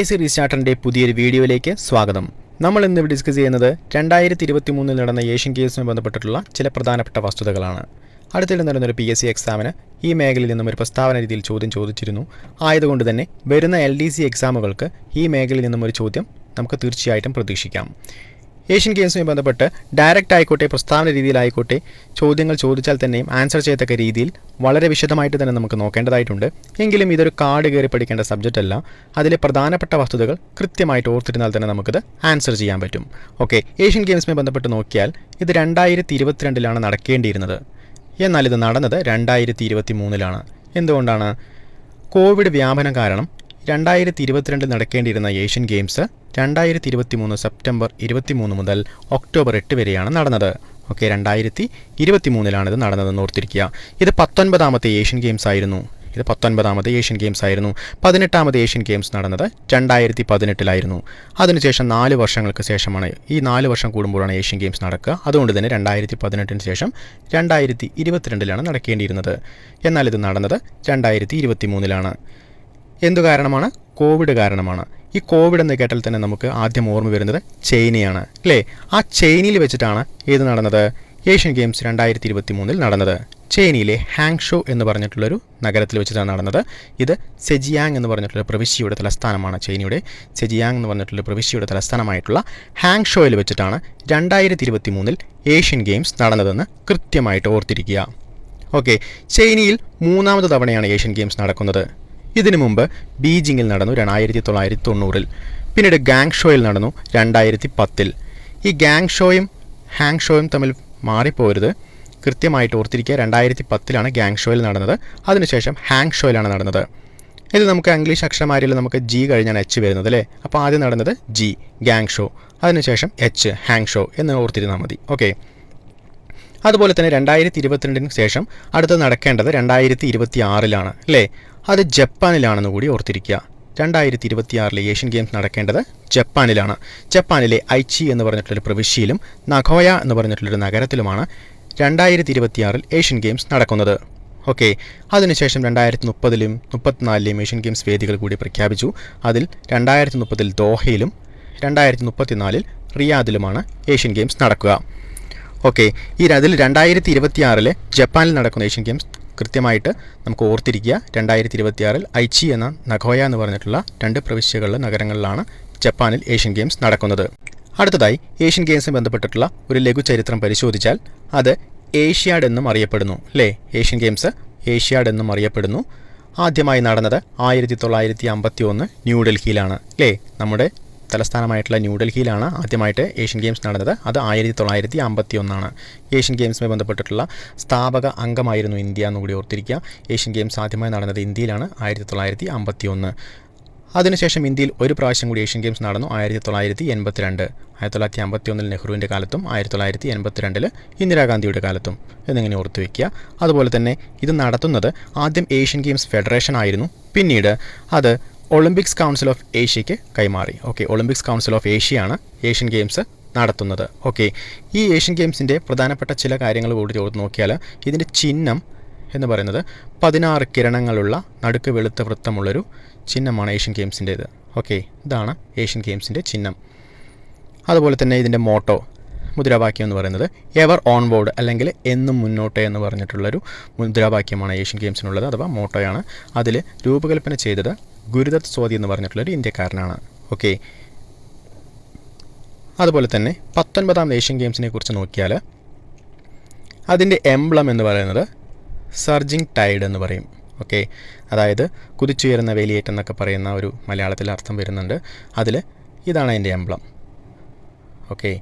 S റീസ്റ്റാർട്ടറിന്റെ പുതിയൊരു വീഡിയോയിലേക്ക് സ്വാഗതം. നമ്മൾ ഇന്ന് ഡിസ്കസ് ചെയ്യുന്നത് രണ്ടായിരത്തി ഇരുപത്തി മൂന്നിൽ നടന്ന ഏഷ്യൻ ഗെയിംസുമായി ബന്ധപ്പെട്ടിട്ടുള്ള ചില പ്രധാനപ്പെട്ട വസ്തുതകളാണ്. അടുത്തിടെ നടന്നൊരു പി എസ് സി എക്സാമിന് ഈ മേഖലയിൽ നിന്നും ഒരു പ്രസ്താവന രീതിയിൽ ചോദ്യം ചോദിച്ചിരുന്നു. ആയതുകൊണ്ട് തന്നെ വരുന്ന എൽ ഡി സി എക്സാമുകൾക്ക് ഈ മേഖലയിൽ നിന്നും ഒരു ചോദ്യം നമുക്ക് തീർച്ചയായിട്ടും പ്രതീക്ഷിക്കാം. ഏഷ്യൻ ഗെയിംസുമായി ബന്ധപ്പെട്ട് ഡയറക്റ്റ് ആയിക്കോട്ടെ പ്രസ്താവന രീതിയിലായിക്കോട്ടെ ചോദ്യങ്ങൾ ചോദിച്ചാൽ തന്നെയും ആൻസർ ചെയ്യത്തക്ക രീതിയിൽ വളരെ വിശദമായിട്ട് തന്നെ നമുക്ക് നോക്കേണ്ടതായിട്ടുണ്ട്. എങ്കിലും ഇതൊരു കാർഡ് കയറി പഠിക്കേണ്ട സബ്ജക്റ്റ് അല്ല. അതിലെ പ്രധാനപ്പെട്ട വസ്തുതകൾ കൃത്യമായിട്ട് ഓർത്തിരുന്നാൽ തന്നെ നമുക്കിത് ആൻസർ ചെയ്യാൻ പറ്റും. ഓക്കെ ഏഷ്യൻ ഗെയിംസുമായി ബന്ധപ്പെട്ട് നോക്കിയാൽ ഇത് രണ്ടായിരത്തി ഇരുപത്തിരണ്ടിലാണ് നടക്കേണ്ടിയിരുന്നത്. എന്നാൽ ഇത് നടന്നത് രണ്ടായിരത്തി ഇരുപത്തി മൂന്നിലാണ് എന്തുകൊണ്ടാണ്? കോവിഡ് വ്യാപനം കാരണം രണ്ടായിരത്തി ഇരുപത്തിരണ്ടിൽ നടക്കേണ്ടിയിരുന്ന ഏഷ്യൻ ഗെയിംസ് രണ്ടായിരത്തി ഇരുപത്തി മൂന്ന് സെപ്റ്റംബർ ഇരുപത്തി മൂന്ന് മുതൽ ഒക്ടോബർ എട്ട് വരെയാണ് നടന്നത്. ഓക്കെ രണ്ടായിരത്തി ഇരുപത്തി മൂന്നിലാണിത് നടന്നതെന്ന് ഓർത്തിരിക്കുക. ഇത് പത്തൊൻപതാമത്തെ ഏഷ്യൻ ഗെയിംസ് ആയിരുന്നു. ഇത് പത്തൊൻപതാമത്തെ ഏഷ്യൻ ഗെയിംസ് ആയിരുന്നു. പതിനെട്ടാമത് ഏഷ്യൻ ഗെയിംസ് നടന്നത് രണ്ടായിരത്തി പതിനെട്ടിലായിരുന്നു അതിനുശേഷം നാല് വർഷങ്ങൾക്ക് ശേഷമാണ് ഈ നാല് വർഷം കൂടുമ്പോഴാണ് ഏഷ്യൻ ഗെയിംസ് നടക്കുക. അതുകൊണ്ട് തന്നെ രണ്ടായിരത്തി പതിനെട്ടിന് ശേഷം രണ്ടായിരത്തി ഇരുപത്തിരണ്ടിലാണ് നടക്കേണ്ടിയിരുന്നത്. എന്നാൽ ഇത് നടന്നത് രണ്ടായിരത്തി ഇരുപത്തി മൂന്നിലാണ് എന്തു കാരണമാണ്? കോവിഡ് കാരണമാണ്. ഈ കോവിഡ് എന്ന് കേട്ടാൽ തന്നെ നമുക്ക് ആദ്യം ഓർമ്മ വരുന്നത് ചൈനയാണ് അല്ലേ? ആ ചൈനയിൽ വെച്ചിട്ടാണ് ഏത് നടന്നത്. ഏഷ്യൻ ഗെയിംസ് രണ്ടായിരത്തി ഇരുപത്തി മൂന്നിൽ നടന്നത്. ചൈനയിലെ ഹാങ്ഷോ എന്ന് പറഞ്ഞിട്ടുള്ളൊരു നഗരത്തിൽ വെച്ചിട്ടാണ് നടന്നത്. ഇത് സെജിയാങ് എന്ന് പറഞ്ഞിട്ടുള്ള പ്രവിശ്യയുടെ തലസ്ഥാനമാണ് ചൈനയുടെ. സെജിയാങ് എന്ന് പറഞ്ഞിട്ടുള്ള പ്രവിശ്യയുടെ തലസ്ഥാനമായിട്ടുള്ള ഹാങ്ഷോയിൽ വെച്ചിട്ടാണ് രണ്ടായിരത്തി ഇരുപത്തി മൂന്നിൽ ഏഷ്യൻ ഗെയിംസ് നടന്നതെന്ന് കൃത്യമായിട്ട് ഓർത്തിരിക്കുക. ഓക്കെ. ചൈനയിൽ മൂന്നാമത് തവണയാണ് ഏഷ്യൻ ഗെയിംസ് നടക്കുന്നത്. ഇതിനു മുമ്പ് ബീജിങ്ങിൽ നടന്നു രണ്ടായിരത്തി തൊള്ളായിരത്തി തൊണ്ണൂറിൽ പിന്നീട് ഗാങ് ഷോയിൽ നടന്നു രണ്ടായിരത്തി പത്തിൽ ഈ ഗാങ് ഷോയും ഹാങ് ഷോയും തമ്മിൽ മാറിപ്പോരുത്. കൃത്യമായിട്ട് ഓർത്തിരിക്കുക രണ്ടായിരത്തി പത്തിലാണ് ഗാങ് ഷോയിൽ നടന്നത്. അതിനുശേഷം ഹാങ് ഷോയിലാണ് നടന്നത്. ഇത് നമുക്ക് ഇംഗ്ലീഷ് അക്ഷരമാരിൽ നമുക്ക് ജി കഴിഞ്ഞാണ് എച്ച് വരുന്നത് അല്ലേ? അപ്പോൾ ആദ്യം നടന്നത് ജി ഗാങ് ഷോ. അതിനുശേഷം എച്ച് ഹാങ് ഷോ എന്ന് ഓർത്തിരുന്നാൽ മതി. ഓക്കെ. അതുപോലെ തന്നെ രണ്ടായിരത്തി ഇരുപത്തിരണ്ടിന് ശേഷം അടുത്ത് നടക്കേണ്ടത് രണ്ടായിരത്തി ഇരുപത്തി ആറിലാണ് അല്ലേ? അത് ജപ്പാനിലാണെന്ന് കൂടി ഓർത്തിരിക്കുക. രണ്ടായിരത്തി ഇരുപത്തിയാറിലെ ഏഷ്യൻ ഗെയിംസ് നടക്കേണ്ടത് ജപ്പാനിലാണ്. ജപ്പാനിലെ ഐച്ചി എന്ന് പറഞ്ഞിട്ടുള്ളൊരു പ്രവിശ്യയിലും നഖോയ എന്ന് പറഞ്ഞിട്ടുള്ളൊരു നഗരത്തിലുമാണ് രണ്ടായിരത്തി ഇരുപത്തിയാറിൽ ഏഷ്യൻ ഗെയിംസ് നടക്കുന്നത്. ഓക്കെ അതിനുശേഷം രണ്ടായിരത്തി മുപ്പതിലും മുപ്പത്തിനാലിലെയും ഏഷ്യൻ ഗെയിംസ് വേദികൾ കൂടി പ്രഖ്യാപിച്ചു. അതിൽ രണ്ടായിരത്തി മുപ്പതിൽ ദോഹയിലും രണ്ടായിരത്തി മുപ്പത്തിനാലിൽ റിയാദിലുമാണ് ഏഷ്യൻ ഗെയിംസ് നടക്കുക. ഓക്കെ ഈ അതിൽ രണ്ടായിരത്തി ഇരുപത്തിയാറിലെ ജപ്പാനിൽ നടക്കുന്ന ഏഷ്യൻ ഗെയിംസ് കൃത്യമായിട്ട് നമുക്ക് ഓർത്തിരിക്കുക. രണ്ടായിരത്തി ഇരുപത്തിയാറിൽ ഐച്ചി എന്ന നഗോയ എന്ന് പറഞ്ഞിട്ടുള്ള രണ്ട് പ്രവിശ്യകളിലെ നഗരങ്ങളിലാണ് ജപ്പാനിൽ ഏഷ്യൻ ഗെയിംസ് നടക്കുന്നത്. അടുത്തതായി ഏഷ്യൻ ഗെയിംസുമായി ബന്ധപ്പെട്ടിട്ടുള്ള ഒരു ലഘു ചരിത്രം പരിശോധിച്ചാൽ അത് ഏഷ്യാഡ് എന്നും അറിയപ്പെടുന്നു. അല്ലേ ഏഷ്യൻ ഗെയിംസ് ഏഷ്യാഡ് എന്നും അറിയപ്പെടുന്നു. ആദ്യമായി നടന്നത് ആയിരത്തി തൊള്ളായിരത്തി അമ്പത്തി ഒന്ന് ന്യൂഡൽഹിയിലാണ് അല്ലേ നമ്മുടെ തലസ്ഥാനമായിട്ടുള്ള ന്യൂഡൽഹിയിലാണ് ആദ്യമായിട്ട് ഏഷ്യൻ ഗെയിംസ് നടന്നത്. അത് ആയിരത്തി തൊള്ളായിരത്തി അമ്പത്തി ഒന്നാണ് ഏഷ്യൻ ഗെയിംസുമായി ബന്ധപ്പെട്ടിട്ടുള്ള സ്ഥാപക അംഗമായിരുന്നു ഇന്ത്യ എന്നുകൂടി ഓർത്തിരിക്കുക. ഏഷ്യൻ ഗെയിംസ് ആദ്യമായി നടന്നത് ഇന്ത്യയിലാണ് ആയിരത്തി തൊള്ളായിരത്തി അമ്പത്തി ഒന്ന് അതിനുശേഷം ഇന്ത്യയിൽ ഒരു പ്രാവശ്യം കൂടി ഏഷ്യൻ ഗെയിംസ് നടന്നു. ആയിരത്തി തൊള്ളായിരത്തി എൺപത്തിരണ്ട് ആയിരത്തി തൊള്ളായിരത്തി അമ്പത്തി ഒന്നിൽ നെഹ്റുവിന്റെ കാലത്തും ആയിരത്തി തൊള്ളായിരത്തി എൺപത്തിരണ്ടിൽ ഇന്ദിരാഗാന്ധിയുടെ കാലത്തും എന്നിങ്ങനെ ഓർത്തു വയ്ക്കുക അതുപോലെ തന്നെ ഇത് നടത്തുന്നത് ആദ്യം ഏഷ്യൻ ഗെയിംസ് ഫെഡറേഷൻ ആയിരുന്നു. പിന്നീട് അത് ഒളിമ്പിക്സ് കൗൺസിൽ ഓഫ് ഏഷ്യയ്ക്ക് കൈമാറി. ഓക്കെ ഒളിമ്പിക്സ് കൗൺസിൽ ഓഫ് ഏഷ്യയാണ് ഏഷ്യൻ ഗെയിംസ് നടത്തുന്നത്. ഓക്കെ ഈ ഏഷ്യൻ ഗെയിംസിന്റെ പ്രധാനപ്പെട്ട ചില കാര്യങ്ങൾ കൂടി ചോദിച്ച് നോക്കിയാൽ ഇതിന്റെ ചിഹ്നം എന്ന് പറയുന്നത് പതിനാറ് കിരണങ്ങളുള്ള നടുക്ക് വെളുത്ത വൃത്തമുള്ളൊരു ചിഹ്നമാണ് ഏഷ്യൻ ഗെയിംസിന്റേത് ഓക്കെ ഇതാണ് ഏഷ്യൻ ഗെയിംസിന്റെ ചിഹ്നം. അതുപോലെ തന്നെ ഇതിന്റെ മോട്ടോ മുദ്രാവാക്യം എന്ന് പറയുന്നത് എവർ ഓൺ ബോർഡ് അല്ലെങ്കിൽ എന്നും മുന്നോട്ട് എന്ന് പറഞ്ഞിട്ടുള്ളൊരു മുദ്രാവാക്യമാണ് ഏഷ്യൻ ഗെയിംസിനുള്ളത് അഥവാ മോട്ടോയാണ് അതിൽ രൂപകൽപ്പന ചെയ്തത് ഗുരുദത്ത് സ്വാതി എന്ന് പറഞ്ഞിട്ടുള്ളൊരു ഇന്ത്യക്കാരനാണ്. ഓക്കെ അതുപോലെ തന്നെ പത്തൊൻപതാം ഏഷ്യൻ ഗെയിംസിനെ കുറിച്ച് നോക്കിയാൽ അതിന്റെ എംബ്ലം എന്ന് പറയുന്നത് സർജിങ് ടൈഡ് എന്ന് പറയും. ഓക്കെ അതായത് കുതിച്ചുയരുന്ന വേലിയേറ്റം എന്നൊക്കെ പറയുന്ന ഒരു മലയാളത്തിൽ അർത്ഥം വരുന്നുണ്ട്. അതിൽ ഇതാണ് അതിന്റെ എംബ്ലം. ഓക്കെ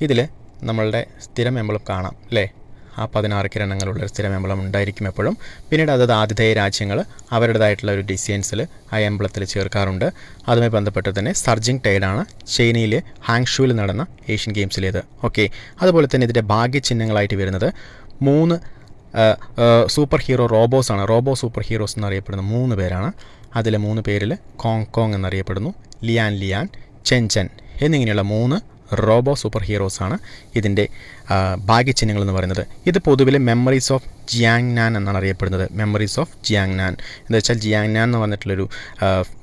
ഇതിൽ നമ്മളുടെ സ്ഥിരം എംബ്ലം കാണാം. അല്ലേ ആ പതിനാറ് കിരണങ്ങളുള്ള സ്ഥിരം എംബ്ലം ഉണ്ടായിരിക്കും എപ്പോഴും. പിന്നീട് അതത് ആതിഥേയ രാജ്യങ്ങൾ അവരുടേതായിട്ടുള്ള ഒരു ഡിസൈൻസിൽ ആ എംബ്ലത്തിൽ ചേർക്കാറുണ്ട്. അതുമായി ബന്ധപ്പെട്ട് തന്നെ സർജിങ് ടൈഡാണ് ചൈനയിലെ ഹാങ്ഷുവിൽ നടന്ന ഏഷ്യൻ ഗെയിംസിലേത്. ഓക്കെ. അതുപോലെ തന്നെ ഇതിന്റെ ഭാഗ്യചിഹ്നങ്ങളായിട്ട് വരുന്നത് മൂന്ന് സൂപ്പർ ഹീറോ റോബോസ് ആണ് റോബോ സൂപ്പർ ഹീറോസ് എന്നറിയപ്പെടുന്ന മൂന്ന് പേരാണ്. അതിലെ മൂന്ന് പേരിൽ കോങ് കോങ് എന്നറിയപ്പെടുന്നു ലിയാൻ ലിയാൻ ചെൻ ചെൻ എന്നിങ്ങനെയുള്ള മൂന്ന് റോബോ സൂപ്പർ ഹീറോസ് ആണ് ഇതിന്റെ ഭാഗ്യചിഹ്നങ്ങൾ എന്ന് പറയുന്നത്. ഇത് പൊതുവിലെ മെമ്മറീസ് ഓഫ് ജിയാങ് നാൻ എന്നാണ് അറിയപ്പെടുന്നത്. മെമ്മറീസ് ഓഫ് ജിയാങ് നാൻ എന്ന് വെച്ചാൽ ജിയാങ് നാൻ എന്ന് പറഞ്ഞിട്ടുള്ളൊരു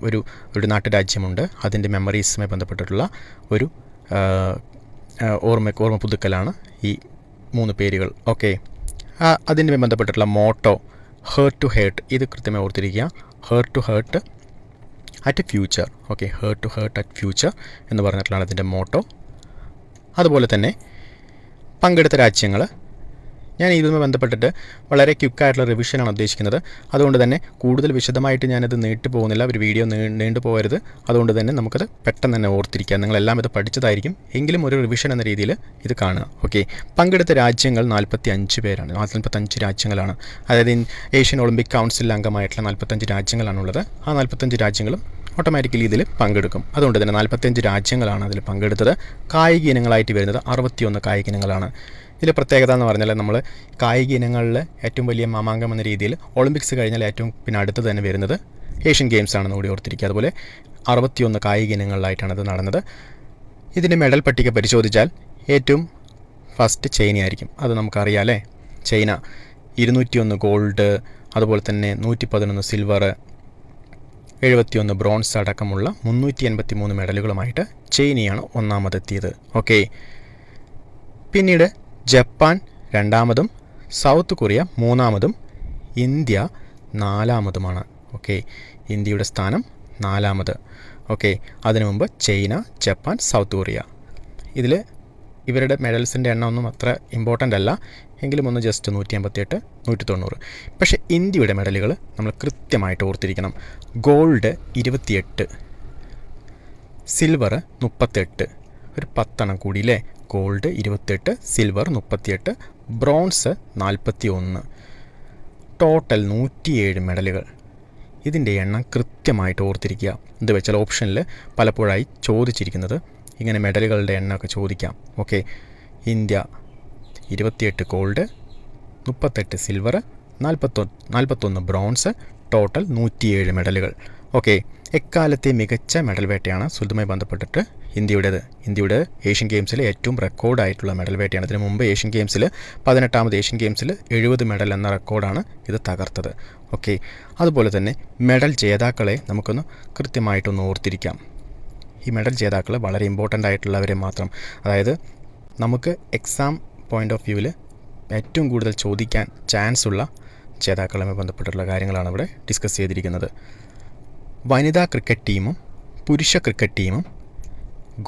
ഒരു ഒരു നാട്ടുരാജ്യമുണ്ട്. അതിന്റെ മെമ്മറീസുമായി ബന്ധപ്പെട്ടിട്ടുള്ള ഒരു ഓർമ്മ ഓർമ്മ പുതുക്കലാണ് ഈ മൂന്ന് പേരുകൾ. ഓക്കെ. അതിന്റെ ബന്ധപ്പെട്ടിട്ടുള്ള മോട്ടോ ഹേർട്ട് ടു ഹേർട്ട് ഇത് കൃത്യമായി ഓർത്തിരിക്കുക. Heart to heart at future okay. Heart to heart at future എന്ന് പറഞ്ഞിട്ടുള്ളതാണ് അതിന്റെ മോട്ടോ. അതുപോലെ തന്നെ പങ്കെടുത്ത രാജ്യങ്ങൾ ഞാൻ ഇതുമായി ബന്ധപ്പെട്ടിട്ട് വളരെ ക്യുക്കായിട്ടുള്ള റിവിഷനാണ് ഉദ്ദേശിക്കുന്നത്. അതുകൊണ്ട് തന്നെ കൂടുതൽ വിശദമായിട്ട് ഞാനത് നീട്ടു പോകുന്നില്ല. ഒരു വീഡിയോ നീണ്ടു പോകരുത്. അതുകൊണ്ട് തന്നെ നമുക്കത് പെട്ടെന്ന് തന്നെ ഓർത്തിരിക്കാം. നിങ്ങളെല്ലാം ഇത് പഠിച്ചതായിരിക്കും. എങ്കിലും ഒരു റിവിഷൻ എന്ന രീതിയിൽ ഇത് കാണുക. ഓക്കെ പങ്കെടുത്ത രാജ്യങ്ങൾ നാൽപ്പത്തി അഞ്ച് പേരാണ്. നാൽപ്പത്തഞ്ച് രാജ്യങ്ങളാണ്. അതായത് ഏഷ്യൻ ഒളിമ്പിക് കൗൺസിൽ അംഗമായിട്ടുള്ള നാൽപ്പത്തഞ്ച് രാജ്യങ്ങളാണുള്ളത്. ആ നാൽപ്പത്തഞ്ച് രാജ്യങ്ങളും ഓട്ടോമാറ്റിക്കലി ഇതിൽ പങ്കെടുക്കും. അതുകൊണ്ട് തന്നെ നാൽപ്പത്തഞ്ച് രാജ്യങ്ങളാണ് അതിൽ പങ്കെടുത്തത്. കായിക ഇനങ്ങളായിട്ട് വരുന്നത് അറുപത്തിയൊന്ന് കായിക ഇനങ്ങളാണ്. ഇതിൽ പ്രത്യേകത എന്ന് പറഞ്ഞാൽ നമ്മൾ കായിക ഇനങ്ങളിൽ ഏറ്റവും വലിയ മാമാങ്കം എന്ന രീതിയിൽ ഒളിമ്പിക്സ് കഴിഞ്ഞാൽ ഏറ്റവും പിന്നെ അടുത്ത് തന്നെ വരുന്നത് ഏഷ്യൻ ഗെയിംസ് ആണെന്ന് കൂടി ഓർത്തിരിക്കുക. അതുപോലെ അറുപത്തിയൊന്ന് കായിക ഇനങ്ങളിലായിട്ടാണ് ഇത് നടന്നത്. ഇതിന്റെ മെഡൽ പട്ടിക പരിശോധിച്ചാൽ ഏറ്റവും ഫസ്റ്റ് ചൈനയായിരിക്കും അത് നമുക്കറിയാം അല്ലേ? ചൈന. ഇരുന്നൂറ്റിയൊന്ന് ഗോൾഡ് അതുപോലെ തന്നെ നൂറ്റി പതിനൊന്ന് സിൽവർ എഴുപത്തിയൊന്ന് ബ്രോൺസ് അടക്കമുള്ള മുന്നൂറ്റി എൺപത്തി മൂന്ന് മെഡലുകളുമായിട്ട് ചൈനയാണ് ഒന്നാമതെത്തിയത്. ഓക്കെ. പിന്നീട് ജപ്പാൻ രണ്ടാമതും സൗത്ത് കൊറിയ മൂന്നാമതും ഇന്ത്യ നാലാമതുമാണ്. ഓക്കെ. ഇന്ത്യയുടെ സ്ഥാനം നാലാമത്. ഓക്കെ. അതിനു മുമ്പ് ചൈന ജപ്പാൻ സൗത്ത് കൊറിയ. ഇതിൽ ഇവരുടെ മെഡൽസിന്റെ എണ്ണം ഒന്നും അത്ര ഇമ്പോർട്ടന്റ് അല്ല. എങ്കിലും ഒന്ന് ജസ്റ്റ് നൂറ്റി അമ്പത്തിയെട്ട് നൂറ്റി തൊണ്ണൂറ് പക്ഷേ ഇന്ത്യയുടെ മെഡലുകൾ നമ്മൾ കൃത്യമായിട്ട് ഓർത്തിരിക്കണം. ഗോൾഡ് ഇരുപത്തിയെട്ട് സിൽവർ മുപ്പത്തെട്ട് ഒരു പത്തെണ്ണം കൂടി അല്ലേ ഗോൾഡ് ഇരുപത്തെട്ട് സിൽവർ മുപ്പത്തിയെട്ട് ബ്രോൺസ് നാൽപ്പത്തി ഒന്ന് ടോട്ടൽ നൂറ്റിയേഴ് മെഡലുകൾ. ഇതിന്റെ എണ്ണം കൃത്യമായിട്ട് ഓർത്തിരിക്കുക. ഇത് വെച്ചാൽ ഓപ്ഷനിൽ പലപ്പോഴായി ചോദിച്ചിരിക്കുന്നത് ഇങ്ങനെ മെഡലുകളുടെ എണ്ണമൊക്കെ ചോദിക്കാം. ഓക്കെ ഇന്ത്യ ഇരുപത്തിയെട്ട് ഗോൾഡ് മുപ്പത്തെട്ട് സിൽവർ നാൽപ്പത്തൊ നാൽപ്പത്തൊന്ന് ബ്രോൺസ് ടോട്ടൽ നൂറ്റിയേഴ് മെഡലുകൾ. ഓക്കെ എക്കാലത്തെ മികച്ച മെഡൽ വേട്ടയാണ് സുൽതുമായി ബന്ധപ്പെട്ടിട്ട് ഇന്ത്യയുടേത്. ഇന്ത്യയുടെ ഏഷ്യൻ ഗെയിംസിൽ ഏറ്റവും റെക്കോർഡായിട്ടുള്ള മെഡൽ വേട്ടയാണ്. ഇതിനു മുമ്പ് ഏഷ്യൻ ഗെയിംസിൽ പതിനെട്ടാമത് ഏഷ്യൻ ഗെയിംസിൽ എഴുപത് മെഡൽ എന്ന റെക്കോർഡാണ് ഇത് തകർത്തത്. ഓക്കെ അതുപോലെ തന്നെ മെഡൽ ജേതാക്കളെ നമുക്കൊന്ന് കൃത്യമായിട്ടൊന്ന് ഓർത്തിരിക്കാം. ഈ മെഡൽ ജേതാക്കൾ വളരെ ഇമ്പോർട്ടന്റ് ആയിട്ടുള്ളവരെ മാത്രം. അതായത് നമുക്ക് എക്സാം പോയിന്റ് ഓഫ് വ്യൂവിൽ ഏറ്റവും കൂടുതൽ ചോദിക്കാൻ ചാൻസ് ഉള്ള ജേതാക്കളുമായി ബന്ധപ്പെട്ടുള്ള കാര്യങ്ങളാണ് ഇവിടെ ഡിസ്കസ് ചെയ്തിരിക്കുന്നത്. വനിതാ ക്രിക്കറ്റ് ടീമും പുരുഷ ക്രിക്കറ്റ് ടീമും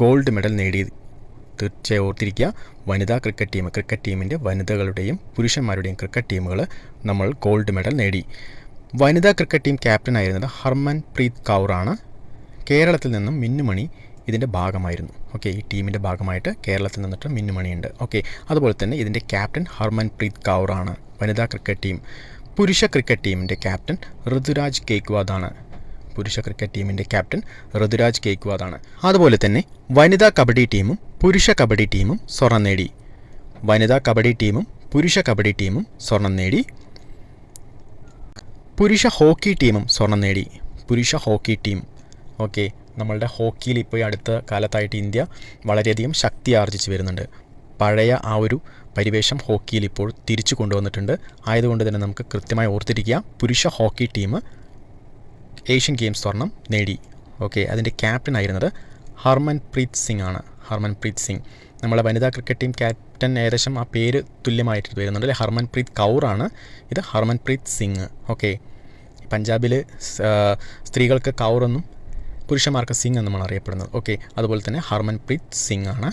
ഗോൾഡ് മെഡൽ നേടി തീർച്ചയായും ഓർത്തിരിക്കുക. വനിതാ ക്രിക്കറ്റ് ടീം ക്രിക്കറ്റ് ടീമിന്റെ വനിതകളുടെയും പുരുഷന്മാരുടെയും ക്രിക്കറ്റ് ടീമുകൾ നമ്മൾ ഗോൾഡ് മെഡൽ നേടി. വനിതാ ക്രിക്കറ്റ് ടീം ക്യാപ്റ്റൻ ആയിരുന്നത് ഹർമൻ പ്രീത് കൗറാണ് കേരളത്തിൽ നിന്നും മിന്നുമണി ഇതിന്റെ ഭാഗമായിരുന്നു. ഓക്കെ ഈ ടീമിന്റെ ഭാഗമായിട്ട് കേരളത്തിൽ നിന്നിട്ട് മിന്നുമണിയുണ്ട്. ഓക്കെ അതുപോലെ തന്നെ ഇതിന്റെ ക്യാപ്റ്റൻ ഹർമൻ പ്രീത് കൗറാണ്. വനിതാ ക്രിക്കറ്റ് ടീം പുരുഷ ക്രിക്കറ്റ് ടീമിന്റെ ക്യാപ്റ്റൻ ഋതുരാജ് കേക്വാദാണ് പുരുഷ ക്രിക്കറ്റ് ടീമിന്റെ ക്യാപ്റ്റൻ ഋതുരാജ് കേക്വാദാണ് അതുപോലെ തന്നെ വനിതാ കബഡി ടീമും പുരുഷ കബഡി ടീമും സ്വർണം നേടി. വനിതാ കബഡി ടീമും പുരുഷ കബഡി ടീമും സ്വർണം നേടി. പുരുഷ ഹോക്കി ടീമും സ്വർണം നേടി. പുരുഷ ഹോക്കി ടീം. ഓക്കെ നമ്മളുടെ ഹോക്കിയിൽ ഇപ്പോൾ ഈ അടുത്ത കാലത്തായിട്ട് ഇന്ത്യ വളരെയധികം ശക്തി ആർജിച്ച് വരുന്നുണ്ട്. പഴയ ആ ഒരു പരിവേഷം ഹോക്കിയിൽ ഇപ്പോൾ തിരിച്ചു കൊണ്ടുവന്നിട്ടുണ്ട്. ആയതുകൊണ്ട് തന്നെ നമുക്ക് കൃത്യമായി ഓർത്തിരിക്കുക പുരുഷ ഹോക്കി ടീം ഏഷ്യൻ ഗെയിംസ് സ്വർണം നേടി. ഓക്കെ അതിന്റെ ക്യാപ്റ്റൻ ആയിരുന്നത് ഹർമൻ പ്രീത് സിംഗ് ആണ്. ഹർമൻ പ്രീത് സിംഗ്. നമ്മളെ വനിതാ ക്രിക്കറ്റ് ടീം ക്യാപ്റ്റൻ ഏകദേശം ആ പേര് തുല്യമായിട്ട് വരുന്നുണ്ട് അല്ലെ? ഹർമൻ പ്രീത് കൗറാണ് ഇത് ഹർമൻ പ്രീത് സിംഗ്. ഓക്കെ പഞ്ചാബിൽ സ്ത്രീകൾക്ക് കൗറെന്നും പുരുഷന്മാർക്ക് സിംഗ് എന്ന് നമ്മൾ അറിയപ്പെടുന്നത് ഓക്കെ അതുപോലെ തന്നെ ഹർമൻപ്രീത് സിംഗ് ആണ്.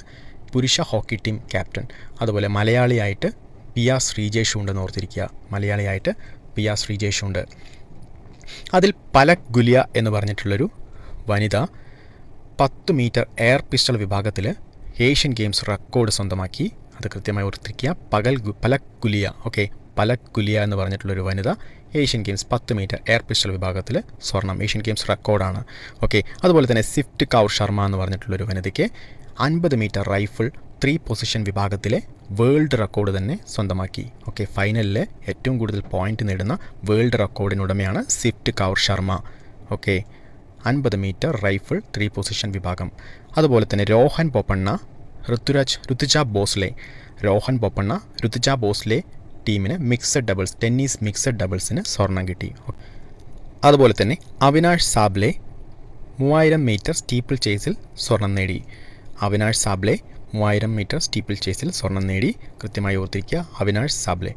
പുരുഷ ഹോക്കി ടീം ക്യാപ്റ്റൻ. അതുപോലെ മലയാളിയായിട്ട് പി ആർ ശ്രീജേഷും ഉണ്ടെന്ന് ഓർത്തിരിക്കുക. മലയാളിയായിട്ട് പി ആർ ശ്രീജേഷ് ഉണ്ട്. അതിൽ പലക് ഗുലിയ എന്ന് പറഞ്ഞിട്ടുള്ളൊരു വനിത പത്ത് മീറ്റർ എയർ പിസ്റ്റൾ വിഭാഗത്തിൽ ഏഷ്യൻ ഗെയിംസ് റെക്കോർഡ് സ്വന്തമാക്കി. അത് കൃത്യമായി ഓർത്തിരിക്കുക. പകൽ പലക് ഗുലിയ. ഓക്കെ പലക് ഗുലിയ എന്ന് പറഞ്ഞിട്ടുള്ളൊരു വനിത ഏഷ്യൻ ഗെയിംസ് പത്ത് മീറ്റർ എയർ പിസ്റ്റൾ വിഭാഗത്തിൽ സ്വർണം. ഏഷ്യൻ ഗെയിംസ് റെക്കോർഡാണ് ഓക്കെ അതുപോലെ തന്നെ സിഫ്റ്റ് കൗർ ശർമ്മ എന്ന് പറഞ്ഞിട്ടുള്ളൊരു വനിതയ്ക്ക് അൻപത് മീറ്റർ റൈഫിൾ ത്രീ പൊസിഷൻ വിഭാഗത്തിലെ വേൾഡ് റെക്കോർഡ് തന്നെ സ്വന്തമാക്കി. ഓക്കെ ഫൈനലിൽ ഏറ്റവും കൂടുതൽ പോയിന്റ് നേടുന്ന വേൾഡ് റെക്കോർഡിനുടമയാണ് സിഫ്റ്റ് കൗർ ശർമ്മ ഓക്കെ അൻപത് മീറ്റർ റൈഫിൾ ത്രീ പൊസിഷൻ വിഭാഗം. അതുപോലെ തന്നെ രോഹൻ ബൊപ്പണ്ണ ഋതുരാജ് ഋതുജ ബോസ്ലെ രോഹൻ ബൊപ്പണ്ണ ഋതുജ ബോസ്ലെ ടീമിന് മിക്സഡ് ഡബിൾസ് ടെന്നീസ് മിക്സഡ് ഡബിൾസിന് സ്വർണം കിട്ടി. അതുപോലെ തന്നെ അവിനാഷ് സാബ്ലെ മൂവായിരം മീറ്റർ സ്റ്റീപ്പിൾ ചേസിൽ സ്വർണം നേടി. അവിനാഷ് സാബ്ലെ മൂവായിരം മീറ്റർ സ്റ്റീപ്പിൾ ചേസിൽ സ്വർണം നേടി. കൃത്യമായി ഓർത്തിരിക്കുക അവിനാഷ് സാബ്ലെ.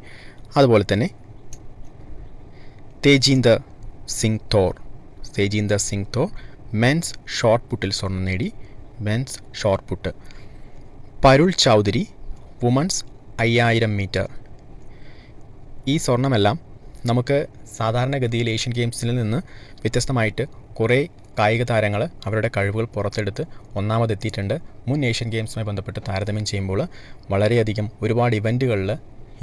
അതുപോലെ തന്നെ തേജീന്ദർ സിംഗ് തോർ. തേജീന്ദർ സിംഗ് തോർ മെൻസ് ഷോർട്ട് പുട്ടിൽ സ്വർണം നേടി. Men's shot put Parul Chaudhary women's അയ്യായിരം മീറ്റർ ഈ സ്വർണമെല്ലാം നമുക്ക് സാധാരണഗതിയിൽ ഏഷ്യൻ ഗെയിംസിൽ നിന്ന് വ്യത്യസ്തമായിട്ട് കുറേ കായിക താരങ്ങൾ അവരുടെ കഴിവുകൾ പുറത്തെടുത്ത് ഒന്നാമതെത്തിയിട്ടുണ്ട്. മുൻ ഏഷ്യൻ ഗെയിംസുമായി ബന്ധപ്പെട്ട് താരതമ്യം ചെയ്യുമ്പോൾ വളരെയധികം ഒരുപാട് ഇവന്റുകളിൽ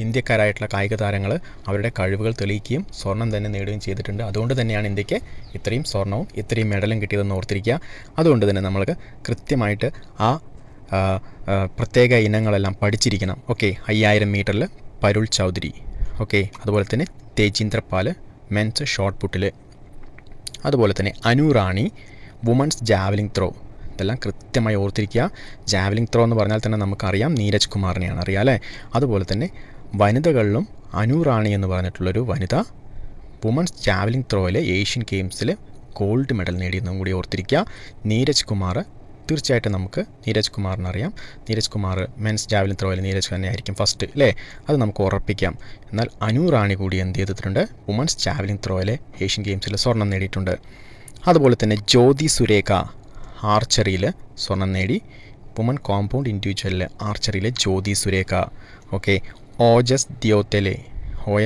ഇന്ത്യക്കാരായിട്ടുള്ള കായിക താരങ്ങൾ അവരുടെ കഴിവുകൾ തെളിയിക്കുകയും സ്വർണം തന്നെ നേടുകയും ചെയ്തിട്ടുണ്ട്. അതുകൊണ്ട് തന്നെയാണ് ഇന്ത്യയ്ക്ക് ഇത്രയും സ്വർണവും ഇത്രയും മെഡലും കിട്ടിയതെന്ന് ഓർത്തിരിക്കുക. അതുകൊണ്ട് തന്നെ നമ്മൾക്ക് കൃത്യമായിട്ട് ആ പ്രത്യേക ഇനങ്ങളെല്ലാം പഠിച്ചിരിക്കണം. ഓക്കെ അയ്യായിരം മീറ്ററിൽ പരുൾ ചൗധരി. ഓക്കെ. അതുപോലെ തന്നെ തേജീന്ദ്ര പാൽ മെൻസ് ഷോർട്ട് പുട്ടിൽ. അതുപോലെ തന്നെ അനുറാണി വുമൺസ് ജാവലിംഗ് ത്രോ. ഇതെല്ലാം കൃത്യമായി ഓർത്തിരിക്കുക. ജാവലിംഗ് ത്രോ എന്ന് പറഞ്ഞാൽ തന്നെ നമുക്കറിയാം നീരജ് കുമാറിനെയാണ് അറിയാം അല്ലേ? അതുപോലെ തന്നെ വനിതകളിലും അനുറാണി എന്ന് പറഞ്ഞിട്ടുള്ളൊരു വനിത വുമൺസ് ജാവലിംഗ് ത്രോയിലെ ഏഷ്യൻ ഗെയിംസിൽ ഗോൾഡ് മെഡൽ നേടിയെന്നും കൂടി ഓർത്തിരിക്കുക. നീരജ് കുമാർ തീർച്ചയായിട്ടും നമുക്ക് നീരജ് കുമാറിന് അറിയാം. നീരജ് കുമാർ മെൻസ് ജാവലിൻ ത്രോയിൽ നീരജ് തന്നെ ആയിരിക്കും ഫസ്റ്റ് അല്ലേ അത് നമുക്ക് ഉറപ്പിക്കാം. എന്നാൽ അനു റാണി കൂടി എന്ത് ചെയ്തിട്ടുണ്ട്? വുമൻസ് ജാവലിൻ ത്രോയിലെ ഏഷ്യൻ ഗെയിംസിൽ സ്വർണം നേടിയിട്ടുണ്ട്. അതുപോലെ തന്നെ ജ്യോതി സുരേഖ ആർച്ചറിയിൽ സ്വർണം നേടി. വുമൺ കോമ്പൗണ്ട് ഇൻഡിവിജ്വലിൽ ആർച്ചറിയിലെ ജ്യോതി സുരേഖ. ഓക്കെ ഓജസ് ദിയോത്തലെ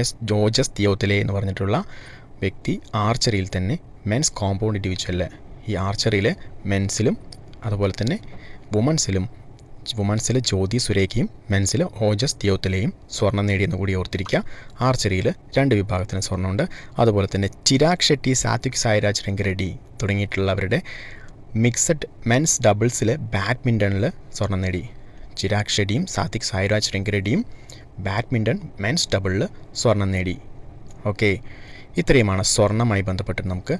എസ് ജോജസ് ദിയോത്തലെ എന്ന് പറഞ്ഞിട്ടുള്ള വ്യക്തി ആർച്ചറിയിൽ തന്നെ മെൻസ് കോമ്പൗണ്ട് ഇൻഡിവിജ്വലിൽ ഈ ആർച്ചറിയിൽ മെൻസിലും അതുപോലെ തന്നെ വുമൻസിലും വുമൻസിൽ ജ്യോതി സുരേഖയും മെൻസിൽ ഓജസ് തിയോത്തലയും സ്വർണം നേടിയെന്ന് കൂടി ഓർത്തിരിക്കുക. ആർച്ചറിയിൽ രണ്ട് വിഭാഗത്തിന് സ്വർണമുണ്ട്. അതുപോലെ തന്നെ ചിരാഗ് ഷെട്ടി സാത്വിക് സായിരാജ് രംഗറെഡ്ഡി തുടങ്ങിയിട്ടുള്ളവരുടെ മിക്സഡ് മെൻസ് ഡബിൾസിൽ ബാഡ്മിന്റണിൽ സ്വർണം നേടി. ചിരാഗ് ഷെട്ടിയും സാത്വിക് സായിരാജ് രംഗറെഡ്ഡിയും ബാഡ്മിന്റൺ മെൻസ് ഡബിളിൽ സ്വർണം നേടി. ഓക്കെ ഇത്രയുമാണ് സ്വർണമായി ബന്ധപ്പെട്ട് നമുക്ക്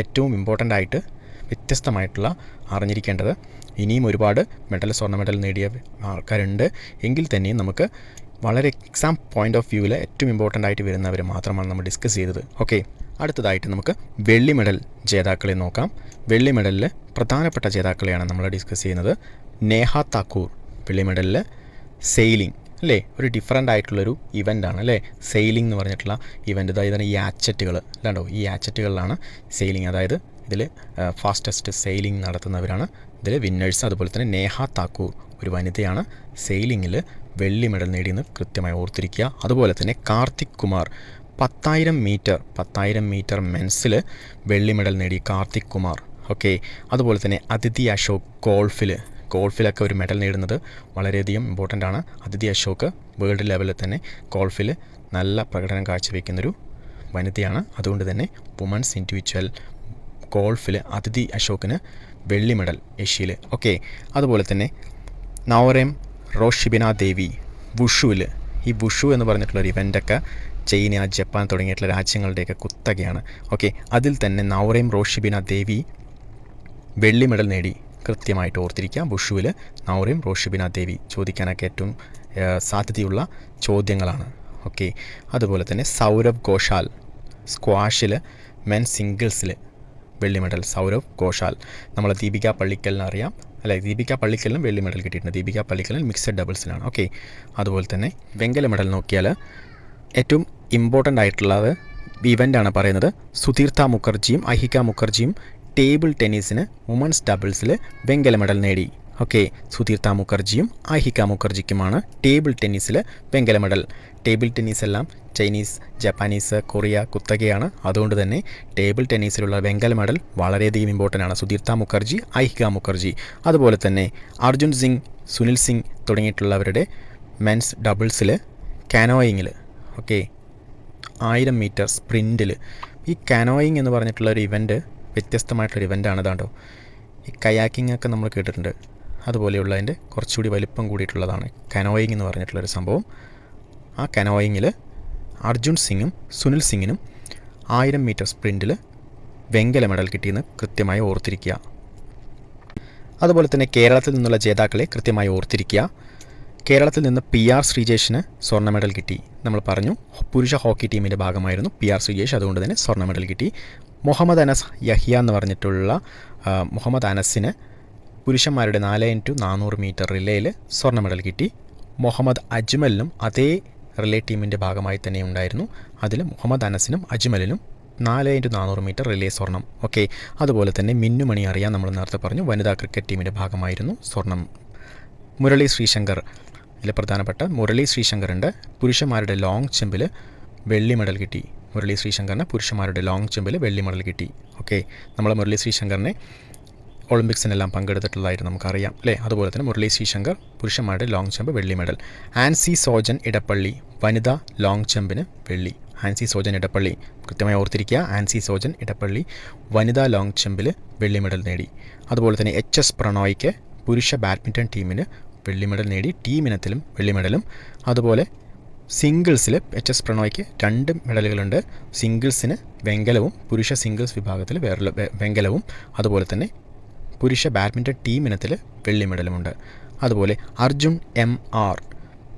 ഏറ്റവും ഇമ്പോർട്ടന്റ് ആയിട്ട് വ്യത്യസ്തമായിട്ടുള്ള അറിഞ്ഞിരിക്കേണ്ടത്. ഇനിയും ഒരുപാട് മെഡൽ സ്വർണ മെഡൽ നേടിയ ആൾക്കാരുണ്ട്. എങ്കിൽ തന്നെയും നമുക്ക് വളരെ എക്സാം പോയിന്റ് ഓഫ് വ്യൂവിൽ ഏറ്റവും ഇമ്പോർട്ടന്റ് ആയിട്ട് വരുന്നവർ മാത്രമാണ് നമ്മൾ ഡിസ്കസ് ചെയ്തത്. ഓക്കെ അടുത്തതായിട്ട് നമുക്ക് വെള്ളി മെഡൽ ജേതാക്കളെ നോക്കാം. വെള്ളി മെഡലിൽ പ്രധാനപ്പെട്ട ജേതാക്കളെയാണ് നമ്മൾ ഡിസ്കസ് ചെയ്യുന്നത്. നേഹ താക്കൂർ വെള്ളി മെഡലിൽ സെയിലിംഗ് അല്ലേ? ഒരു ഡിഫറെന്റ് ആയിട്ടുള്ളൊരു ഇവന്റാണ് അല്ലേ? സെയിലിംഗ് എന്ന് പറഞ്ഞിട്ടുള്ള ഇവന്റ് അതായത് ഈ ആച്ചറ്റുകൾ അല്ലാണ്ടോ ഈ ആച്ചറ്റുകളിലാണ് സെയിലിംഗ്. അതായത് ഇതിൽ ഫാസ്റ്റസ്റ്റ് സെയിലിംഗ് നടത്തുന്നവരാണ്. ഇതിൽ വിന്നേഴ്സ് അതുപോലെ തന്നെ നേഹ താക്കൂർ ഒരു വനിതയാണ്. സെയിലിങ്ങിൽ വെള്ളി മെഡൽ നേടിയെന്ന് കൃത്യമായി ഓർത്തിരിക്കുക. അതുപോലെ തന്നെ കാർത്തിക് കുമാർ പത്തായിരം മീറ്റർ പത്തായിരം മീറ്റർ മെൻസിൽ വെള്ളി മെഡൽ നേടി കാർത്തിക് കുമാർ. ഓക്കെ അതുപോലെ തന്നെ അതിഥി അശോക് ഗോൾഫിൽ ഗോൾഫിലൊക്കെ ഒരു മെഡൽ നേടുന്നത് വളരെയധികം ഇമ്പോർട്ടന്റ് ആണ്. അതിഥി അശോക് വേൾഡ് ലെവലിൽ തന്നെ ഗോൾഫിൽ നല്ല പ്രകടനം കാഴ്ചവെക്കുന്നൊരു വനിതയാണ്. അതുകൊണ്ട് തന്നെ വുമൻസ് ഇൻഡിവിജ്വൽ ഗോൾഫിൽ അതിഥി അശോകിന് വെള്ളി മെഡൽ ഏഷ്യയിൽ ഓക്കെ അതുപോലെ തന്നെ നവറേം റോഷിബിന ദേവി വുഷുവിൽ ഈ വുഷു എന്ന് പറഞ്ഞിട്ടുള്ള ഒരു ഇവന്റൊക്കെ ചൈന ജപ്പാൻ തുടങ്ങിയിട്ടുള്ള രാജ്യങ്ങളുടെയൊക്കെ കുത്തകയാണ്. ഓക്കെ അതിൽ തന്നെ നവറേം റോഷിബിന ദേവി വെള്ളി മെഡൽ നേടി. കൃത്യമായിട്ട് ഓർത്തിരിക്കുക ബുഷുവിൽ നൗറേം റോഷിബിന ദേവി ചോദിക്കാനൊക്കെ ഏറ്റവും സാധ്യതയുള്ള ചോദ്യങ്ങളാണ്. ഓക്കെ അതുപോലെ തന്നെ സൗരഭ് ഘോഷാൽ സ്ക്വാഷിൽ മെൻ സിംഗിൾസിൽ വെള്ളി മെഡൽ. സൗരവ് ഘോഷാൽ. നമ്മളെ ദീപിക പള്ളിക്കലിന് അറിയാം. അല്ലെ ദീപിക പള്ളിക്കലിനും വെള്ളി മെഡൽ കിട്ടിയിട്ടുണ്ട്. ദീപിക പള്ളിക്കലിൽ മിക്സഡ് ഡബിൾസിലാണ് ഓക്കെ. അതുപോലെ തന്നെ വെങ്കല മെഡൽ നോക്കിയാൽ ഏറ്റവും ഇമ്പോർട്ടന്റ് ആയിട്ടുള്ളത് ഇവന്റാണ് പറയുന്നത്. സുധീർത്ത മുഖർജിയും അഹിക മുഖർജിയും ടേബിൾ ടെന്നീസിന് വുമൺസ് ഡബിൾസിൽ വെങ്കല മെഡൽ നേടി. ഓക്കെ സുധീർത്ത മുഖർജിയും ആഹിക മുഖർജിക്കുമാണ് ടേബിൾ ടെന്നീസിൽ വെങ്കല മെഡൽ. ടേബിൾ ടെന്നീസ് എല്ലാം ചൈനീസ് ജപ്പാനീസ് കൊറിയ കുത്തകയാണ്. അതുകൊണ്ട് തന്നെ ടേബിൾ ടെന്നീസിലുള്ള വെങ്കല മെഡൽ വളരെയധികം ഇമ്പോർട്ടന്റ് ആണ്. സുധീർത്ത മുഖർജി ഐഹിക മുഖർജി അതുപോലെ തന്നെ അർജുൻ സിംഗ് സുനിൽ സിംഗ് തുടങ്ങിയിട്ടുള്ളവരുടെ മെൻസ് ഡബിൾസിൽ കാനോയിങ്ങിൽ ഓക്കെ ആയിരം മീറ്റർ സ്പ്രിന്റിൽ ഈ കാനോയിങ് എന്ന് പറഞ്ഞിട്ടുള്ള ഒരു ഇവന്റ് വ്യത്യസ്തമായിട്ടുള്ളൊരു ഇവന്റാണ് ഇതാണ്ടോ. ഈ കയാക്കിംഗ് ഒക്കെ നമ്മൾ കേട്ടിട്ടുണ്ട്. അതുപോലെയുള്ളതിന്റെ കുറച്ചുകൂടി വലിപ്പം കൂടിയിട്ടുള്ളതാണ് കനോയിങ് എന്ന് പറഞ്ഞിട്ടുള്ളൊരു സംഭവം. ആ കനോയിങ്ങിൽ അർജുൻ സിംഗും സുനിൽ സിംഗിനും ആയിരം മീറ്റർ സ്പ്രിന്റിൽ വെങ്കല മെഡൽ കിട്ടിയെന്ന് കൃത്യമായി ഓർത്തിരിക്കുക. അതുപോലെ തന്നെ കേരളത്തിൽ നിന്നുള്ള ജേതാക്കളെ കൃത്യമായി ഓർത്തിരിക്കുക. കേരളത്തിൽ നിന്ന് പി ആർ ശ്രീജേഷിന് സ്വർണ മെഡൽ കിട്ടി. നമ്മൾ പറഞ്ഞു പുരുഷ ഹോക്കി ടീമിന്റെ ഭാഗമായിരുന്നു പി ആർ ശ്രീജേഷ്. അതുകൊണ്ട് തന്നെ സ്വർണ മെഡൽ കിട്ടി. മുഹമ്മദ് അനസ് യഹിയ എന്ന് പറഞ്ഞിട്ടുള്ള മുഹമ്മദ് അനസിന് പുരുഷന്മാരുടെ നാല് ഇന്റു നാനൂറ് മീറ്റർ റിലേയിൽ സ്വർണ മെഡൽ കിട്ടി. മുഹമ്മദ് അജ്മലിനും അതേ റിലേ ടീമിന്റെ ഭാഗമായി തന്നെ ഉണ്ടായിരുന്നു. അതിൽ മുഹമ്മദ് അനസിനും അജ്മലിനും നാല് ഇന്റു നാനൂറ് മീറ്റർ റിലേ സ്വർണം. ഓക്കെ അതുപോലെ തന്നെ മിന്നുമണി അറിയാൻ നമ്മൾ നേരത്തെ പറഞ്ഞു വനിതാ ക്രിക്കറ്റ് ടീമിന്റെ ഭാഗമായിരുന്നു സ്വർണം. മുരളി ശ്രീശങ്കർ ഇതിൽ പ്രധാനപ്പെട്ട മുരളി ശ്രീശങ്കറിന്റെ പുരുഷന്മാരുടെ ലോങ് ചെമ്പിൽ വെള്ളി മെഡൽ കിട്ടി. മുരളി ശ്രീശങ്കറിന് പുരുഷന്മാരുടെ ലോങ് ചെമ്പിൽ വെള്ളി മെഡൽ കിട്ടി. ഓക്കെ നമ്മൾ മുരളി ശ്രീശങ്കറിനെ ഒളിമ്പിക്സിനെല്ലാം പങ്കെടുത്തിട്ടുള്ളതായിട്ട് നമുക്കറിയാം അല്ലേ? അതുപോലെ തന്നെ മുരളി ശ്രീശങ്കർ പുരുഷന്മാരുടെ ലോങ് ജമ്പ് വെള്ളി മെഡൽ ആൻസി സോജൻ ഇടപ്പള്ളി വനിതാ ലോങ് ജമ്പിന് വെള്ളി. ആൻസി സോജൻ ഇടപ്പള്ളി. കൃത്യമായി ഓർത്തിരിക്കുക ആൻസി സോജൻ ഇടപ്പള്ളി വനിതാ ലോങ് ജമ്പിൽ വെള്ളി മെഡൽ നേടി. അതുപോലെ തന്നെ എച്ച് എസ് പ്രണോയ്ക്ക് പുരുഷ ബാഡ്മിന്റൺ ടീമിന് വെള്ളി മെഡൽ നേടി. ടീം ഇനത്തിലും വെള്ളി മെഡലും അതുപോലെ സിംഗിൾസിൽ എച്ച് എസ് പ്രണോയ്ക്ക് രണ്ട് മെഡലുകളുണ്ട് സിംഗിൾസിന് വെങ്കലവും പുരുഷ സിംഗിൾസ് വിഭാഗത്തിൽ വേറെ വെങ്കലവും. അതുപോലെ തന്നെ പുരുഷ ബാഡ്മിന്റൺ ടീം ഇനത്തിൽ വെള്ളി മെഡലുമുണ്ട്. അതുപോലെ അർജുൻ എം ആർ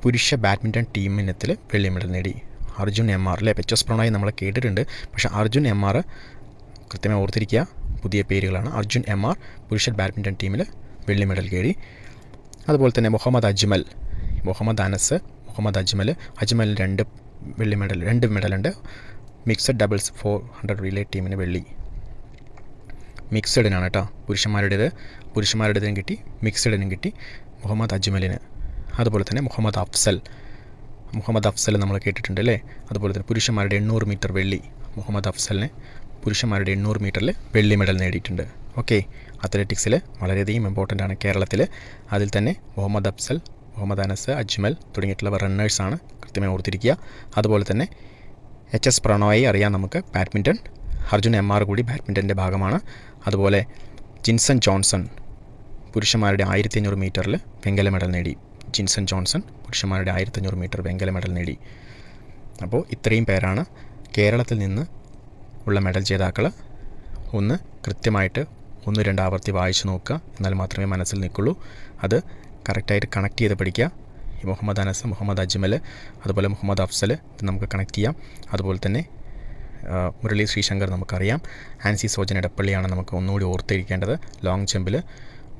പുരുഷ ബാഡ്മിന്റൺ ടീം ഇനത്തിൽ വെള്ളി മെഡൽ നേടി. അർജുൻ എം ആർ അല്ലേ? എച്ച് എസ് പ്രണോയ് നമ്മൾ കേട്ടിട്ടുണ്ട്. പക്ഷേ അർജുൻ എം ആർ കൃത്യമായി ഓർത്തിരിക്കുക പുതിയ പേരുകളാണ്. അർജുൻ എം ആർ പുരുഷ ബാഡ്മിന്റൺ ടീമിൽ വെള്ളി മെഡൽ നേടി. അതുപോലെ തന്നെ മുഹമ്മദ് അജ്മൽ മുഹമ്മദ് അനസ് മുഹമ്മദ് അജ്മൽ. അജ്മൽ രണ്ട് വെള്ളി മെഡൽ രണ്ട് മെഡലുണ്ട്. Mixed doubles four hundred relay ടീമിന് വെള്ളി. മിക്സഡിനാണ് കേട്ടോ. പുരുഷന്മാരുടേത് പുരുഷന്മാരുടേതിനും കിട്ടി മിക്സഡിനും കിട്ടി. മുഹമ്മദ് അജ്മലിന്. അതുപോലെ തന്നെ മുഹമ്മദ് അഫ്സൽ. മുഹമ്മദ് അഫ്സൽ നമ്മൾ കേട്ടിട്ടുണ്ട് അല്ലേ? അതുപോലെ തന്നെ പുരുഷന്മാരുടെ എണ്ണൂറ് മീറ്റർ വെള്ളി മുഹമ്മദ് അഫ്സലിന് പുരുഷന്മാരുടെ എണ്ണൂറ് മീറ്ററിൽ വെള്ളി മെഡൽ നേടിയിട്ടുണ്ട്. ഓക്കെ അത്ലറ്റിക്സിൽ വളരെയധികം ഇമ്പോർട്ടന്റ് ആണ് കേരളത്തിൽ അതിൽ തന്നെ മുഹമ്മദ് അഫ്സൽ മുഹമ്മദ് അനസ് അജ്മൽ തുടങ്ങിയിട്ടുള്ള റണ്ണേഴ്സാണ് കൃത്യമായി ഓർത്തിരിക്കുക. അതുപോലെ തന്നെ എച്ച് എസ് പ്രണോയെ അറിയാം നമുക്ക് ബാഡ്മിന്റൺ അർജുൻ എം ആർ കൂടി ബാഡ്മിന്റന്റെ ഭാഗമാണ്. അതുപോലെ ജിൻസൺ ജോൺസൺ പുരുഷന്മാരുടെ ആയിരത്തി അഞ്ഞൂറ് മീറ്ററിൽ വെങ്കല മെഡൽ നേടി. ജിൻസൺ ജോൺസൺ പുരുഷന്മാരുടെ ആയിരത്തി അഞ്ഞൂറ് മീറ്റർ വെങ്കല മെഡൽ നേടി. അപ്പോൾ ഇത്രയും പേരാണ് കേരളത്തിൽ നിന്ന് ഉള്ള മെഡൽ ജേതാക്കൾ. ഒന്ന് കൃത്യമായിട്ട് ഒന്ന് രണ്ട് ആവർത്തി വായിച്ചു നോക്കുക. എന്നാൽ മാത്രമേ മനസ്സിൽ നിൽക്കുള്ളൂ. അത് കറക്റ്റായിട്ട് കണക്ട് ചെയ്ത് പഠിക്കുക. മുഹമ്മദ് അനസ് മുഹമ്മദ് അജ്മൽ അതുപോലെ മുഹമ്മദ് അഫ്സൽ ഇത് നമുക്ക് കണക്ട് ചെയ്യാം. അതുപോലെ തന്നെ മുരളി ശ്രീശങ്കർ നമുക്കറിയാം. ആൻസി സോജൻ ഇടപ്പള്ളിയാണ് നമുക്ക് ഒന്നുകൂടി ഓർത്തിരിക്കേണ്ടത്. ലോങ് ജമ്പിൽ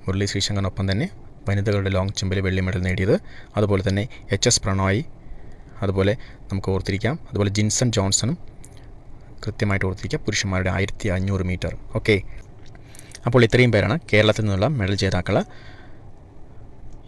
മുരളി ശ്രീശങ്കറിനൊപ്പം തന്നെ വനിതകളുടെ ലോങ് ജമ്പിൽ വെള്ളി മെഡൽ നേടിയത്. അതുപോലെ തന്നെ എച്ച് എസ് പ്രണോയ് അതുപോലെ നമുക്ക് ഓർത്തിരിക്കാം. അതുപോലെ ജിൻസൺ ജോൺസണും കൃത്യമായിട്ട് ഓർത്തിരിക്കുക പുരുഷന്മാരുടെ ആയിരത്തി അഞ്ഞൂറ് മീറ്റർ. ഓക്കെ. അപ്പോൾ ഇത്രയും പേരാണ് കേരളത്തിൽ നിന്നുള്ള മെഡൽ ജേതാക്കൾ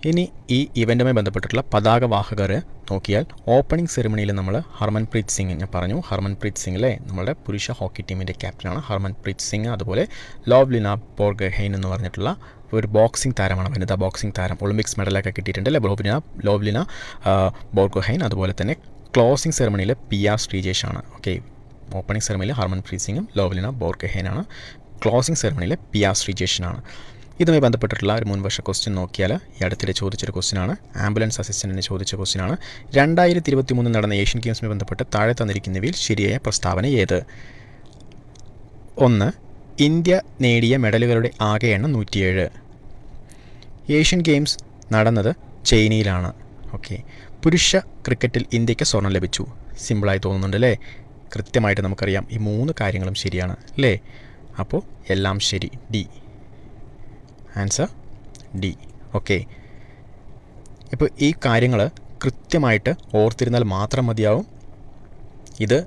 ഇനി ഈ ഇവന്റുമായി ബന്ധപ്പെട്ടിട്ടുള്ള പതാകവാഹകർ നോക്കിയാൽ ഓപ്പണിംഗ് സെറിമണിയിൽ നമ്മൾ ഹർമൻപ്രീത് സിംഗ് ഞാൻ പറഞ്ഞു. ഹർമൻപ്രീത് സിംഗ് അല്ലേ നമ്മുടെ പുരുഷ ഹോക്കി ടീമിന്റെ ക്യാപ്റ്റനാണ് ഹർമൻപ്രീത് സിംഗ്. അതുപോലെ ലോവ്ലിന ബോർഗഹെയ്ൻ എന്ന് പറഞ്ഞിട്ടുള്ള ഒരു ബോക്സിംഗ് താരമാണ് വനിതാ ബോക്സിംഗ് താരം. ഒളിമ്പിക്സ് മെഡലൊക്കെ കിട്ടിയിട്ടുണ്ട് അല്ലേ? ലോവ്ലിന ലോവ്ലിന ബോർഗഹൈൻ അതുപോലെ തന്നെ ക്ലോസിംഗ് സെറിമണിയിൽ പി ആർ ശ്രീജേഷാണ് ഓക്കെ ഓപ്പണിംഗ് സെറിമണിയിൽ ഹർമൻപ്രീത് സിംഗും ലോവ്ലിന ബോർഗഹൈനാണ് ക്ലോസിംഗ് സെറിമണിയിൽ പി ആർ ശ്രീജേഷനാണ്. ഇതുമായി ബന്ധപ്പെട്ടിട്ടുള്ള ഒരു മുൻവർഷ ക്വസ്റ്റ്യൻ നോക്കിയാൽ ഈ അടുത്തിടെ ചോദിച്ചൊരു ക്വസ്റ്റ്യനാണ് ആംബുലൻസ് അസിസ്റ്റന്റിന് ചോദിച്ച ക്വസ്റ്റ്യനാണ് രണ്ടായിരത്തി ഇരുപത്തി മൂന്നിൽ നടന്ന ഏഷ്യൻ ഗെയിംസുമായി ബന്ധപ്പെട്ട് താഴെ തന്നിരിക്കുന്നവയിൽ ശരിയായ പ്രസ്താവന ഏത്? ഒന്ന് ഇന്ത്യ നേടിയ മെഡലുകളുടെ ആകെ എണ്ണം നൂറ്റിയേഴ്. ഏഷ്യൻ ഗെയിംസ് നടന്നത് ചൈനയിലാണ്. ഓക്കെ പുരുഷ ക്രിക്കറ്റിൽ ഇന്ത്യയ്ക്ക് സ്വർണം ലഭിച്ചു. സിമ്പിളായി തോന്നുന്നുണ്ട് അല്ലേ? കൃത്യമായിട്ട് നമുക്കറിയാം ഈ മൂന്ന് കാര്യങ്ങളും ശരിയാണ്. അല്ലേ? അപ്പോൾ എല്ലാം ശരി. ഡി. ആൻസർ ഡി ഓക്കെ ഇപ്പോൾ ഈ കാര്യങ്ങൾ കൃത്യമായിട്ട് ഓർത്തിരുന്നാൽ മാത്രം മതിയാവും. ഇത്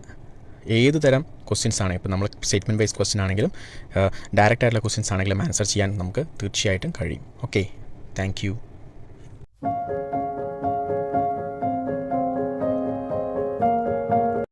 ഏത് തരം ക്വസ്റ്റ്യൻസ് ആണ്? ഇപ്പോൾ നമ്മൾ സ്റ്റേറ്റ്മെന്റ് വൈസ് ക്വസ്റ്റ്യൻ ആണെങ്കിലും ഡയറക്റ്റ് ആയിട്ടുള്ള ക്വസ്റ്റ്യൻസ് ആണെങ്കിലും ആൻസർ ചെയ്യാൻ നമുക്ക് തീർച്ചയായിട്ടും കഴിയും. Okay thank you